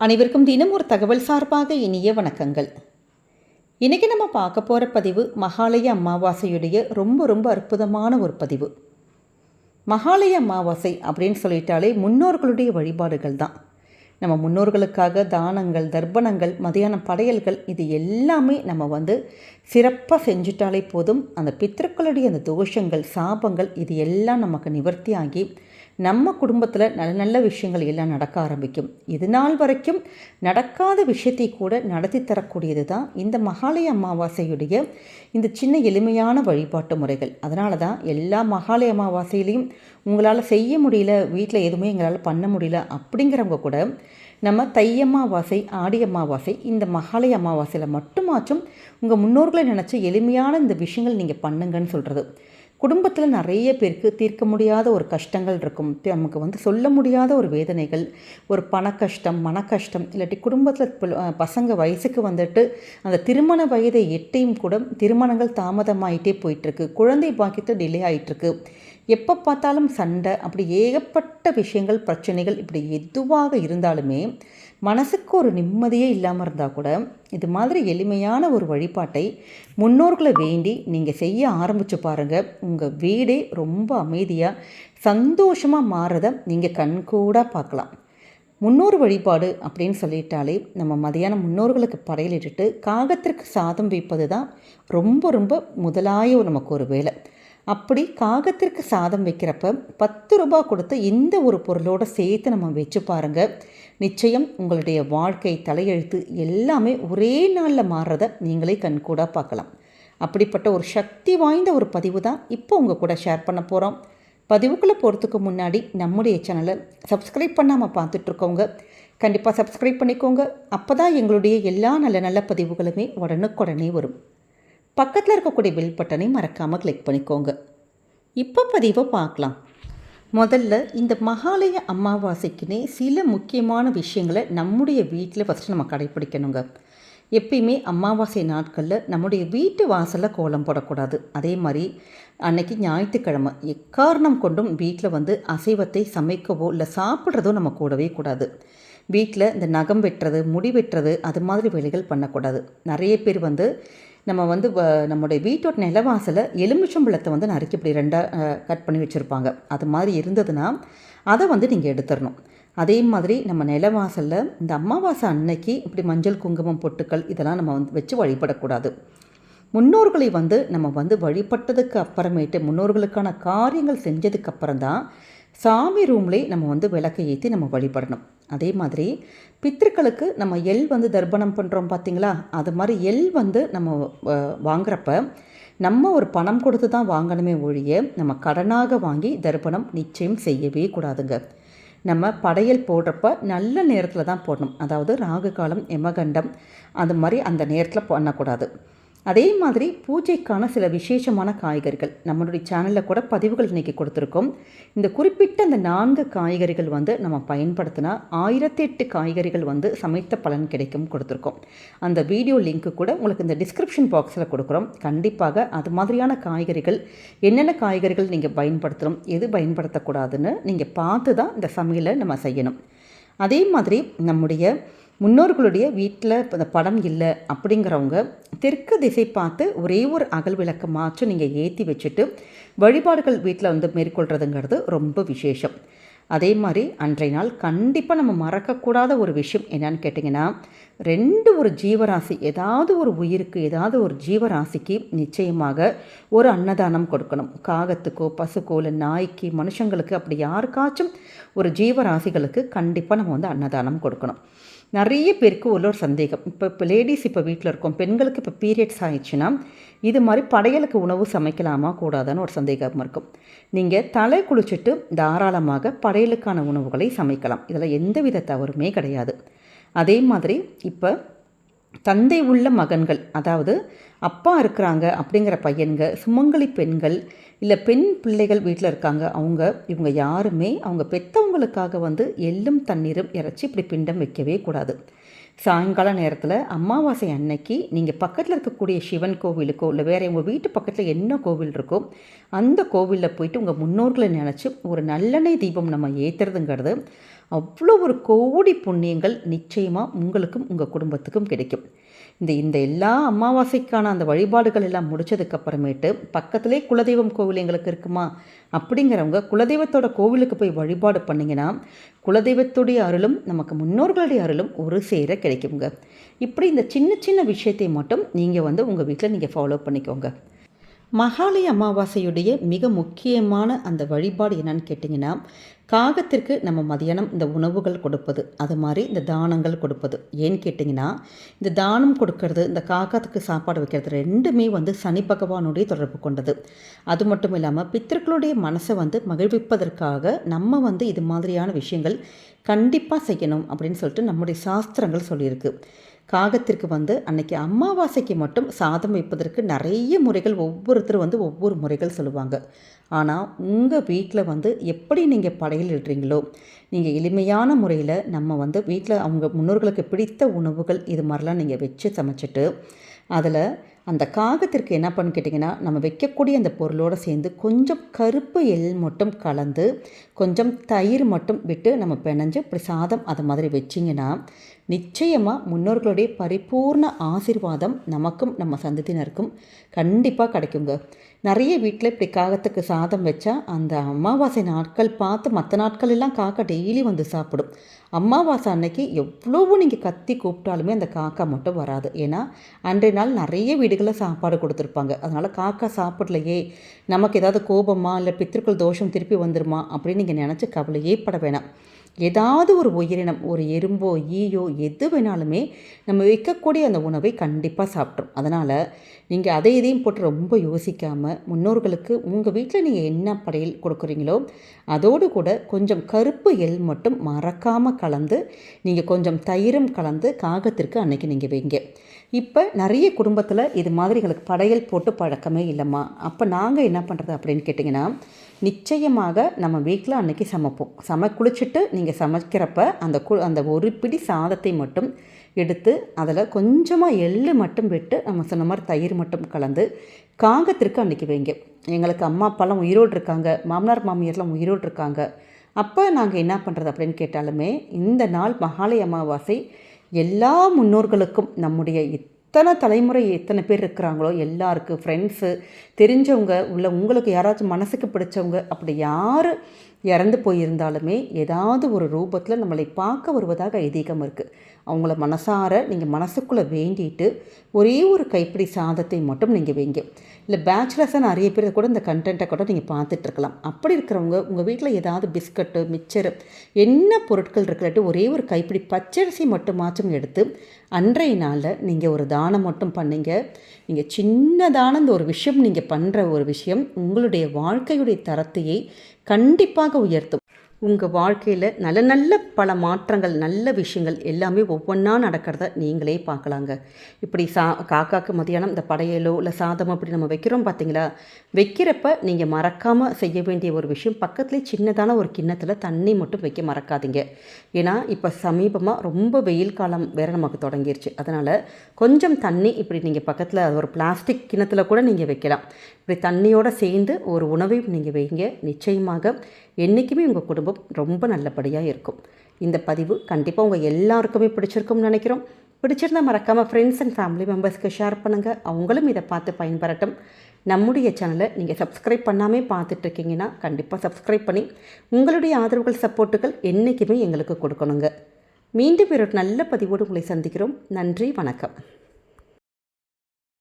அனைவருக்கும் தினம் ஒரு தகவல் சார்பாக இனிய வணக்கங்கள். இன்றைக்கி நம்ம பார்க்க போகிற பதிவு மகாலய அமாவாசையுடைய ரொம்ப ரொம்ப அற்புதமான ஒரு பதிவு. மகாலய அமாவாசை அப்படின்னு சொல்லிட்டாலே முன்னோர்களுடைய வழிபாடுகள் தான். நம்ம முன்னோர்களுக்காக தானங்கள் தர்ப்பணங்கள் மதியானம் படையல்கள் இது எல்லாமே நம்ம வந்து சிறப்பாக செஞ்சுட்டாலே போதும். அந்த பித்திருக்களுடைய அந்த தோஷங்கள் சாபங்கள் இது எல்லாம் நமக்கு நிவர்த்தி ஆகி நம்ம குடும்பத்தில் நல்ல நல்ல விஷயங்கள் எல்லாம் நடக்க ஆரம்பிக்கும். இது நாள் வரைக்கும் நடக்காத விஷயத்தை கூட நடத்தி தரக்கூடியது தான் இந்த மகாலய அமாவாசையுடைய இந்த சின்ன எளிமையான வழிபாட்டு முறைகள். அதனால தான் எல்லா மகாலய அமாவாசையிலையும் உங்களால் செய்ய முடியல வீட்டில் எதுவுமே எங்களால் பண்ண முடியல அப்படிங்கிறவங்க கூட நம்ம தை அமாவாசை ஆடி அமாவாசை இந்த மகாலய அமாவாசையில் மட்டுமாச்சும் உங்கள் முன்னோர்களை நினச்சி எளிமையான இந்த விஷயங்கள் நீங்கள் பண்ணுங்கன்னு சொல்கிறது குடும்பத்தில் நிறைய பேருக்கு தீர்க்க முடியாத ஒரு கஷ்டங்கள் இருக்கும். நமக்கு வந்து சொல்ல முடியாத ஒரு வேதனைகள் ஒரு பண கஷ்டம் மன கஷ்டம் இல்லாட்டி குடும்பத்தில் பசங்க வயசுக்கு வந்துட்டு அந்த திருமண வயதை எட்டையும் கூட திருமணங்கள் தாமதமாயிட்டே போயிட்டுருக்கு. குழந்தை பாக்கியத்தை டிலே ஆகிட்டுருக்கு எப்போ பார்த்தாலும் சண்டை அப்படி ஏகப்பட்ட விஷயங்கள் பிரச்சனைகள் இப்படி எதுவாக இருந்தாலுமே மனசுக்கு ஒரு நிம்மதியே இல்லாமல் இருந்தால் கூட இது மாதிரி எளிமையான ஒரு வழிபாட்டை முன்னோர்களை வேண்டி நீங்கள் செய்ய ஆரம்பித்து பாருங்கள் உங்கள் வீடே ரொம்ப அமைதியாக சந்தோஷமாக மாறுறதை நீங்கள் கண்கூடாக பார்க்கலாம். முன்னோர் வழிபாடு அப்படின்னு சொல்லிட்டாலே நம்ம மதியானம் முன்னோர்களுக்கு படையலிட்டுட்டு காகத்திற்கு சாதம் வைப்பது தான் ரொம்ப ரொம்ப முதலாய நமக்கு ஒரு வேலை. அப்படி காகத்திற்கு சாதம் வைக்கிறப்ப பத்து ரூபா கொடுத்து இந்த ஒரு பொருளோடு சேர்த்து நம்ம வச்சு பாருங்கள் நிச்சயம் உங்களுடைய வாழ்க்கை தலையெழுத்து எல்லாமே ஒரே நாளில் மாறுறத நீங்களே கண்கூடாக பார்க்கலாம். அப்படிப்பட்ட ஒரு சக்தி வாய்ந்த ஒரு பதிவு தான் இப்போ உங்கள் கூட ஷேர் பண்ண போகிறோம் பதிவுக்குள்ளே போகிறதுக்கு முன்னாடி நம்முடைய சேனலை சப்ஸ்கிரைப் பண்ணாமல் பார்த்துட்ருக்கோங்க கண்டிப்பாக சப்ஸ்கிரைப் பண்ணிக்கோங்க. அப்போ தான் எங்களுடைய எல்லா நல்ல நல்ல பதிவுகளுமே உடனுக்குடனே வரும். பக்கத்தில் இருக்கக்கூடிய பெல் பட்டனை மறக்காமல் கிளிக் பண்ணிக்கோங்க. இப்போ பதிவை பார்க்கலாம். முதல்ல இந்த மகாலய அமாவாசைக்குன்னே சில முக்கியமான விஷயங்களை நம்முடைய வீட்டில் ஃபஸ்ட்டு நம்ம கடைப்பிடிக்கணுங்க. எப்பயுமே அமாவாசை நாட்களில் நம்முடைய வீட்டு வாசலில் கோலம் போடக்கூடாது. அதே மாதிரி அன்னைக்கு ஞாயிற்றுக்கிழமை எக்காரணம் கொண்டும் வீட்டில் வந்து அசைவத்தை சமைக்கவோ இல்லை சாப்பிட்றதோ நம்ம கூடவே கூடாது. வீட்டில் இந்த நகம் வெட்டுறது முடி வெட்டுறது அது மாதிரி வேலைகள் பண்ணக்கூடாது. நிறைய பேர் வந்து நம்ம வந்து நம்முடைய வீட்டோட நிலவாசலை எலுமிச்சம்பழத்தை வந்து நறுக்கி இப்படி ரெண்டாக கட் பண்ணி வச்சுருப்பாங்க. அது மாதிரி இருந்ததுன்னா அதை வந்து நீங்கள் எடுத்துடணும். அதே மாதிரி நம்ம நிலவாசலில் இந்த அமாவாசை அன்னைக்கு இப்படி மஞ்சள் குங்குமம் பொட்டுக்கள் இதெல்லாம் நம்ம வந்து வச்சு வழிபடக்கூடாது. முன்னோர்களை வந்து நம்ம வந்து வழிபட்டதுக்கு அப்புறமேட்டு முன்னோர்களுக்கான காரியங்கள் செஞ்சதுக்கு அப்புறம் தான் சாமி ரூம்லேயே நம்ம வந்து விளக்கை ஏற்றி நம்ம வழிபடணும். அதே மாதிரி பித்திருக்களுக்கு நம்ம எள் வந்து தர்ப்பணம் பண்ணுறோம் பார்த்திங்களா அது மாதிரி எள் வந்து நம்ம வாங்குறப்ப நம்ம ஒரு பணம் கொடுத்து தான் வாங்கணுமே ஒழிய நம்ம கடனாக வாங்கி தர்ப்பணம் நிச்சயம் செய்யவே கூடாதுங்க. நம்ம படையல் போடுறப்ப நல்ல நேரத்தில் தான் போடணும். அதாவது ராகு காலம் எமகண்டம் அது மாதிரி அந்த நேரத்தில் பண்ணக்கூடாது. அதே மாதிரி பூஜைக்கான சில விசேஷமான காய்கறிகள். நம்மளுடைய சேனலில் கூட பதிவுகள் இன்றைக்கி கொடுத்துருக்கோம். இந்த குறிப்பிட்ட அந்த நான்கு காய்கறிகள் வந்து நம்ம பயன்படுத்தினா ஆயிரத்தி எட்டு காய்கறிகள் வந்து சமைத்த பலன் கிடைக்கும் கொடுத்துருக்கோம். அந்த வீடியோ லிங்க்கு கூட உங்களுக்கு இந்த டிஸ்கிரிப்ஷன் பாக்ஸில் கொடுக்குறோம். கண்டிப்பாக அது மாதிரியான காய்கறிகள் என்னென்ன காய்கறிகள் நீங்கள் பயன்படுத்தணும் எது பயன்படுத்தக்கூடாதுன்னு நீங்கள் பார்த்து தான் இந்த சமையலை நம்ம செய்யணும். அதே மாதிரி நம்முடைய முன்னோர்களுடைய வீட்டில் இந்த படம் இல்லை அப்படிங்கிறவங்க தெற்கு திசை பார்த்து ஒரே ஒரு அகல் விளக்கமாச்சும் நீங்கள் ஏற்றி வச்சுட்டு வழிபாடுகள் வீட்டில் வந்து மேற்கொள்கிறதுங்கிறது ரொம்ப விசேஷம். அதே மாதிரி அன்றைய நாள் கண்டிப்பாக நம்ம மறக்கக்கூடாத ஒரு விஷயம் என்னன்னு கேட்டிங்கன்னா ரெண்டு ஒரு ஜீவராசி ஏதாவது ஒரு உயிருக்கு ஏதாவது ஒரு ஜீவராசிக்கு நிச்சயமாக ஒரு அன்னதானம் கொடுக்கணும். காகத்துக்கோ பசுக்கோ இல்லை நாய்க்கு மனுஷங்களுக்கு அப்படி யாருக்காச்சும் ஒரு ஜீவராசிகளுக்கு கண்டிப்பாக நம்ம வந்து அன்னதானம் கொடுக்கணும். நிறைய பேருக்கு உள்ள ஒரு சந்தேகம். இப்போ இப்போ லேடிஸ் இப்போ வீட்டில் இருக்கோம். பெண்களுக்கு இப்போ பீரியட்ஸ் ஆயிடுச்சுன்னா இது மாதிரி படையலுக்கு உணவு சமைக்கலாமா கூடாதான்னு ஒரு சந்தேகம் இருக்கும். நீங்கள் தலை குளிச்சுட்டு தாராளமாக படையலுக்கான உணவுகளை சமைக்கலாம். இதில் எந்த வித தவறுமே கிடையாது. அதே மாதிரி இப்போ தந்தை உள்ள மகன்கள் அதாவது அப்பா இருக்கிறாங்க அப்படிங்கிற பையன்க சுமங்கலி பெண்கள் இல்லை பெண் பிள்ளைகள் வீட்டில் இருக்காங்க அவங்க இவங்க யாருமே அவங்க பெற்றவங்களுக்காக வந்து எள்ளும் தண்ணீரும் இறச்சி இப்படி பிண்டம் வைக்கவே கூடாது. சாயங்கால நேரத்தில் அமாவாசை அன்னைக்கு நீங்கள் பக்கத்தில் இருக்கக்கூடிய சிவன் கோவிலுக்கோ இல்லை வேறு உங்கள் வீட்டு பக்கத்தில் என்ன கோவில் இருக்கோ அந்த கோவிலில் போயிட்டு உங்கள் முன்னோர்களை நினச்சி ஒரு நல்லெண்ணெய் தீபம் நம்ம ஏற்றுறதுங்கிறது அவ்வளோ ஒரு கோடி புண்ணியங்கள் நிச்சயமாக உங்களுக்கும் உங்கள் குடும்பத்துக்கும் கிடைக்கும். இந்த இந்த எல்லா அமாவாசைக்கான அந்த வழிபாடுகள் எல்லாம் முடிச்சதுக்கப்புறமேட்டு பக்கத்திலே குலதெய்வம் கோவில் எங்களுக்கு இருக்குமா? அப்படிங்கிறவங்க குலதெய்வத்தோட கோவிலுக்கு போய் வழிபாடு பண்ணிங்கன்னா குலதெய்வத்துடைய அருளும் நமக்கு முன்னோர்களுடைய அருளும் ஒரு சேர கிடைக்குங்க. இப்படி இந்த சின்ன சின்ன விஷயத்தை மட்டும் நீங்கள் வந்து உங்கள் வீட்டில் நீங்கள் ஃபாலோ பண்ணிக்கோங்க. மகாலய அமாவாசையுடைய மிக முக்கியமான அந்த வழிபாடு என்னன்னு கேட்டிங்கன்னா காகத்திற்கு நம்ம மதியானம் இந்த உணவுகள் கொடுப்பது அது மாதிரி இந்த தானங்கள் கொடுப்பது. ஏன்னு கேட்டிங்கன்னா இந்த தானம் கொடுக்கறது இந்த காகத்துக்கு சாப்பாடு வைக்கிறது ரெண்டுமே வந்து சனி பகவானுடைய தொடர்பு கொண்டது. அது மட்டும் இல்லாமல் பித்தர்களுடைய மனசை வந்து மகிழ்விப்பதற்காக நம்ம வந்து இது மாதிரியான விஷயங்கள் கண்டிப்பாக செய்யணும் அப்படின்னு சொல்லிட்டு நம்முடைய சாஸ்திரங்கள் சொல்லியிருக்கு. காகத்திற்கு வந்து அன்னைக்கு அமாவாசைக்கு மட்டும் சாதம் வைப்பதற்கு நிறைய முறைகள் ஒவ்வொருத்தரும் வந்து ஒவ்வொரு முறைகள் சொல்லுவாங்க. ஆனால் உங்கள் வீட்டில் வந்து எப்படி நீங்கள் படையல் இடுறீங்களோ நீங்கள் எளிமையான முறையில் நம்ம வந்து வீட்டில் அவங்க முன்னோர்களுக்கு பிடித்த உணவுகள் இது மாதிரிலாம் நீங்கள் வச்சு சமைச்சிட்டு அதில் அந்த காகத்திற்கு என்ன பண்ணு கேட்டிங்கன்னா நம்ம வைக்கக்கூடிய அந்த பொருளோடு சேர்ந்து கொஞ்சம் கருப்பு எல் மட்டும் கலந்து கொஞ்சம் தயிர் மட்டும் விட்டு நம்ம பிணைஞ்சு இப்படி சாதம் அது மாதிரி வச்சிங்கன்னா நிச்சயமாக முன்னோர்களுடைய பரிபூர்ண ஆசிர்வாதம் நமக்கும் நம்ம சந்ததியினருக்கும் கண்டிப்பாக கிடைக்குங்க. நிறைய வீட்டில் இப்படி காகத்துக்கு சாதம் வச்சா அந்த அமாவாசை நாட்கள் பார்த்து மற்ற நாட்கள் எல்லாம் காக்கா டெய்லி வந்து சாப்பிடும். அமாவாசை அன்னைக்கு எவ்வளவோ நீங்கள் கத்தி கூப்பிட்டாலுமே அந்த காக்கா மட்டும் வராது. ஏன்னா அன்றைய நாள் நிறைய வீடுகளில் சாப்பாடு கொடுத்துருப்பாங்க. அதனால் காக்கா சாப்பிடலையே நமக்கு ஏதாவது கோபமா இல்லை பித்திருக்கள் தோஷம் திருப்பி வந்துருமா அப்படின்னு நீங்கள் நினச்சி கவலையே பட வேணாம். ஏதாவது ஒரு உயிரினம் ஒரு எறும்போ ஈயோ எது வேணாலுமே நம்ம வைக்கக்கூடிய அந்த உணவை கண்டிப்பாக சாப்பிட்றோம் அதனால் நீங்கள் அதை இதையும் போட்டு ரொம்ப யோசிக்காமல் முன்னோர்களுக்கு உங்கள் வீட்டில் நீங்கள் என்ன படையல் கொடுக்குறீங்களோ அதோடு கூட கொஞ்சம் கருப்பு எல் மட்டும் மறக்காமல் கலந்து நீங்கள் கொஞ்சம் தயிரும் கலந்து காகத்திற்கு அன்னைக்கு நீங்கள் வைங்க. இப்போ நிறைய குடும்பத்தில் இது மாதிரிகளுக்கு படையல் போட்டு பழக்கமே இல்லைம்மா. அப்போ நாங்கள் என்ன பண்ணுறது அப்படின்னு கேட்டிங்கன்னா நிச்சயமாக நம்ம வீட்டில் அன்றைக்கி சமைப்போம். சம குளிச்சுட்டு நீங்கள் சமைக்கிறப்ப அந்த கு அந்த ஒரு பிடி சாதத்தை மட்டும் எடுத்து அதில் கொஞ்சமாக எள்ளு மட்டும் விட்டு நம்ம சொன்ன மாதிரி தயிர் மட்டும் கலந்து காகத்திற்கு அன்றைக்கி வைங்க. எங்களுக்கு அம்மா அப்பாலாம் உயிரோடு இருக்காங்க. மாமனார் மாமியார்லாம் உயிரோடு இருக்காங்க. அப்போ நாங்கள் என்ன பண்ணுறது அப்படின்னு கேட்டாலுமே இந்த நாள் மகாலய அமாவாசை எல்லா முன்னோர்களுக்கும் நம்முடைய எத்தனை தலைமுறை எத்தனை பேர் இருக்கிறாங்களோ எல்லாருக்கும் ஃப்ரெண்ட்ஸு தெரிஞ்சவங்க உள்ள உங்களுக்கு யாராச்சும் மனசுக்கு பிடிச்சவங்க அப்படி யார் இறந்து போயிருந்தாலுமே ஏதாவது ஒரு ரூபத்தில் நம்மளை பார்க்க வருவதாக ஐதீகம் இருக்குது அவங்கள மனசார நீங்கள் மனசுக்குள்ளே வேண்டிட்டு ஒரே ஒரு கைப்பிடி சாதத்தை மட்டும் நீங்கள் வைங்க. இல்லை பேச்சுலர்ஸாக நிறைய பேர் கூட இந்த கண்டென்ட்டை கூட நீங்கள் பார்த்துட்ருக்கலாம் அப்படி இருக்கிறவங்க உங்கள் வீட்டில் ஏதாவது பிஸ்கட்டு மிச்சரு என்ன பொருட்கள் இருக்கிறட்டு ஒரே ஒரு கைப்பிடி பச்சரிசி மட்டுமாச்சும் எடுத்து அன்றைய நாளில் நீங்கள் ஒரு தானம் மட்டும் பண்ணுங்க. நீங்கள் சின்னதான இந்த ஒரு விஷயம் நீங்கள் பண்ணுற ஒரு விஷயம் உங்களுடைய வாழ்க்கையுடைய தரத்தையை கண்டிப்பாக உயர்த்தும். உங்கள் வாழ்க்கையில் நல்ல நல்ல பல மாற்றங்கள் நல்ல விஷயங்கள் எல்லாமே ஒவ்வொன்றா நடக்கிறத நீங்களே பார்க்கலாங்க. இப்படி சா காக்காக்கு மதியானம் இந்த படையலோ இல்லை சாதம் அப்படி நம்ம வைக்கிறோம் பார்த்தீங்களா வைக்கிறப்ப நீங்கள் மறக்காமல் செய்ய வேண்டிய ஒரு விஷயம் பக்கத்துலேயே சின்னதான ஒரு கிண்ணத்தில் தண்ணி மட்டும் வைக்க மறக்காதீங்க. ஏன்னா இப்போ சமீபமாக ரொம்ப வெயில் காலம் வேறு நமக்கு தொடங்கிருச்சு. அதனால் கொஞ்சம் தண்ணி இப்படி நீங்கள் பக்கத்தில் ஒரு பிளாஸ்டிக் கிண்ணத்தில் கூட நீங்கள் வைக்கலாம். இப்படி தண்ணியோடு சேர்ந்து ஒரு உணவை நீங்கள் வைங்க. நிச்சயமாக என்றைக்குமே உங்கள் குடும்பம் ரொம்ப நல்லபடியாக இருக்கும். இந்த பதிவு கண்டிப்பாக உங்கள் எல்லாருக்குமே பிடிச்சிருக்கும்னு நினைக்கிறோம். பிடிச்சிருந்தால் மறக்காமல் ஃப்ரெண்ட்ஸ் அண்ட் ஃபேமிலி மெம்பர்ஸ்க்கு ஷேர் பண்ணுங்கள் அவங்களும் இதை பார்த்து பயன்பெறட்டும். நம்முடைய சேனலை நீங்கள் சப்ஸ்கிரைப் பண்ணாமே பார்த்துட்ருக்கீங்கன்னா கண்டிப்பாக சப்ஸ்கிரைப் பண்ணி உங்களுடைய ஆதரவுகள் சப்போர்ட்டுகள் என்றைக்குமே எங்களுக்கு கொடுக்கணுங்க. மீண்டும் ஒரு நல்ல பதிவோடு உங்களை சந்திக்கிறோம். நன்றி வணக்கம்.